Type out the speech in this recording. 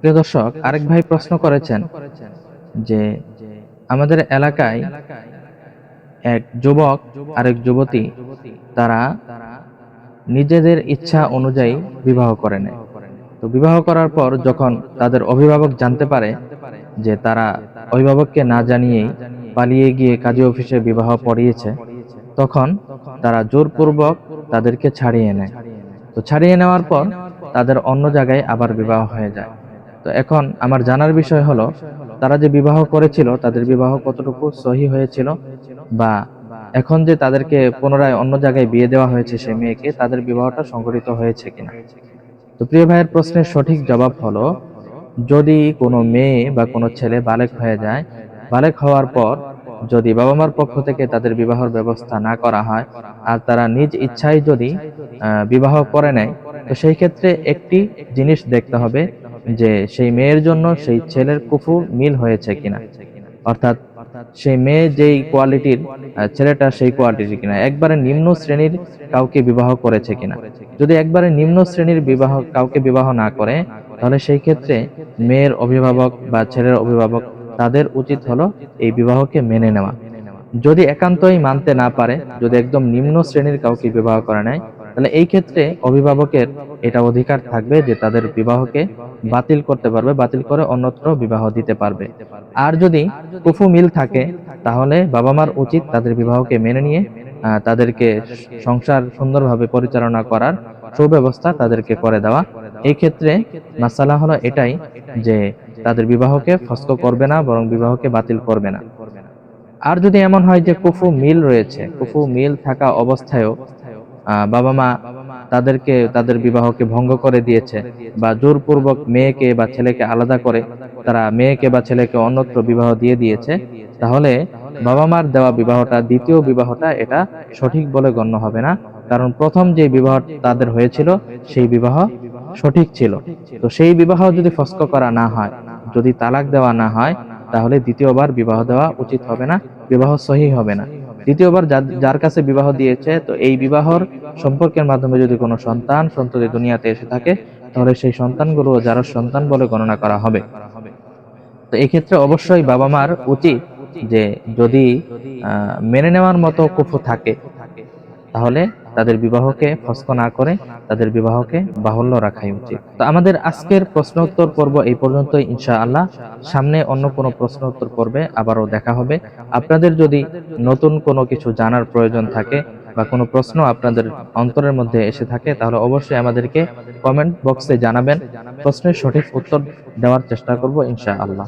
প্রিয় দর্শক, আরেক ভাই প্রশ্ন করেছেন যে আমাদের এলাকায় এক যুবক, আরেক যুবতী, তারা নিজেদের ইচ্ছা অনুযায়ী বিবাহ করে নেয়। তো বিবাহ করার পর যখন তাদের অভিভাবক জানতে পারে যে তারা অভিভাবককে না জানিয়েই পালিয়ে গিয়ে কাজী অফিসে বিবাহ পড়িয়েছে, তখন তারা জোরপূর্বক তাদেরকে ছাড়িয়ে নেয়। তো ছাড়িয়ে নেওয়ার পর তাদের অন্য জায়গায় আবার বিবাহ হয়ে যায়। তো এখন আমার জানার বিষয় হলো, তারা যে বিবাহ করেছিল, তাদের বিবাহ কতটুকু সহি হয়েছিল বা এখন যে তাদেরকে পুনরায় অন্য জায়গায় বিয়ে দেওয়া হয়েছে সে মেয়েকে, তাদের বিবাহটা সংঘটিত হয়েছে কিনা? তো প্রিয় ভাইয়ের প্রশ্নের সঠিক জবাব হলো, যদি কোনো মেয়ে বা কোনো ছেলে বালেক হয়ে যায়, বালেক হওয়ার পর যদি বাবা মার পক্ষ থেকে তাদের বিবাহের ব্যবস্থা না করা হয় আর তারা নিজ ইচ্ছায় যদি বিবাহ করে নেয়, তো সেই ক্ষেত্রে একটি জিনিস দেখতে হবে যে সেই মেয়ের জন্য সেই ছেলের কুফু মিল হয়েছে কিনা। অর্থাৎ সেই মেয়ে যেই কোয়ালিটির ছেলেটা সেই কোয়ালিটির কিনা। একবারে নিম্ন শ্রেণির কাউকে বিবাহ করেছে কিনা। যদি একবারে নিম্ন শ্রেণির বিবাহ কাউকে বিবাহ না করে তাহলে সেই ক্ষেত্রে মেয়ের অভিভাবক বা ছেলের অভিভাবক তাদের উচিত হলো এই বিবাহকে মেনে নেওয়া। যদি একান্তই মানতে না পারে যদি একদম নিম্ন শ্রেণির কাউকে বিবাহ করে নেয় তাহলে এই ক্ষেত্রে অভিভাবকের এটা অধিকার থাকবে যে তাদের বিবাহকে বাতিল করতে পারবে, বাতিল করে অন্যত্র বিবাহ দিতে পারবে। আর যদি কুফু মিল থাকে, তাহলে বাবা মার উচিত তাদের বিবাহকে মেনে নিয়ে তাদেরকে সংসার সুন্দরভাবে পরিচালনা করার সুব্যবস্থা তাদেরকে করে দেওয়া। এই ক্ষেত্রে মাসালা হলো এটাই যে তাদের বিবাহকে ফস্ক করবে না, বরং বিবাহকে বাতিল করবে না। আর যদি এমন হয় যে কুফু মিল রয়েছে, কুফু মিল থাকা অবস্থায়ও বাবা মা তাদেরকে, তাদের বিবাহকে ভঙ্গ করে দিয়েছে বা জোরপূর্বক মেয়েকে বা ছেলেকে আলাদা করে তারা মেয়েকে বা ছেলেকে অন্যত্র বিবাহ দিয়ে দিয়েছে। তাহলে বাবা মার দেওয়া বিবাহটা, দ্বিতীয় বিবাহটা এটা সঠিক বলে গণ্য হবে না। কারণ প্রথম যে বিবাহ তাদের হয়েছিল, সেই বিবাহ সঠিক ছিল। তো সেই বিবাহ যদি ফস্ক করা না হয়, যদি তালাক দেওয়া না হয়, তাহলে দ্বিতীয়বার বিবাহ দেওয়া উচিত হবে না, বিবাহ সহি হবে না। দ্বিতীয়বার যার- কাছে বিবাহ দিয়েছে, তো এই বিবাহর সম্পর্কের মাধ্যমে যদি কোনো সন্তান সন্ততি দুনিয়াতে এসে থাকে, তাহলে সেই সন্তানগুলো যারা সন্তান বলে গণনা করা হবে। তো এক্ষেত্রে অবশ্যই বাবা মার উচিত যে যদি মেনে নেওয়ার মতো কুফু থাকে, তাহলে তাদের বিবাহকে ফস্ক না করে তাদের বিবাহকে বাহুল্য রাখাই উচিত। তো আমাদের আজকের প্রশ্ন উত্তর পর্ব এই পর্যন্তই, ইনশাআল্লাহ। সামনে অন্য কোনো প্রশ্ন উত্তর পর্বে আবারও দেখা হবে। আপনাদের যদি নতুন কোনো কিছু জানার প্রয়োজন থাকে বা কোনো প্রশ্ন আপনাদের অন্তরের মধ্যে এসে থাকে, তাহলে অবশ্যই আমাদেরকে কমেন্ট বক্সে জানাবেন। প্রশ্নের সঠিক উত্তর দেওয়ার চেষ্টা করব, ইনশাআল্লাহ।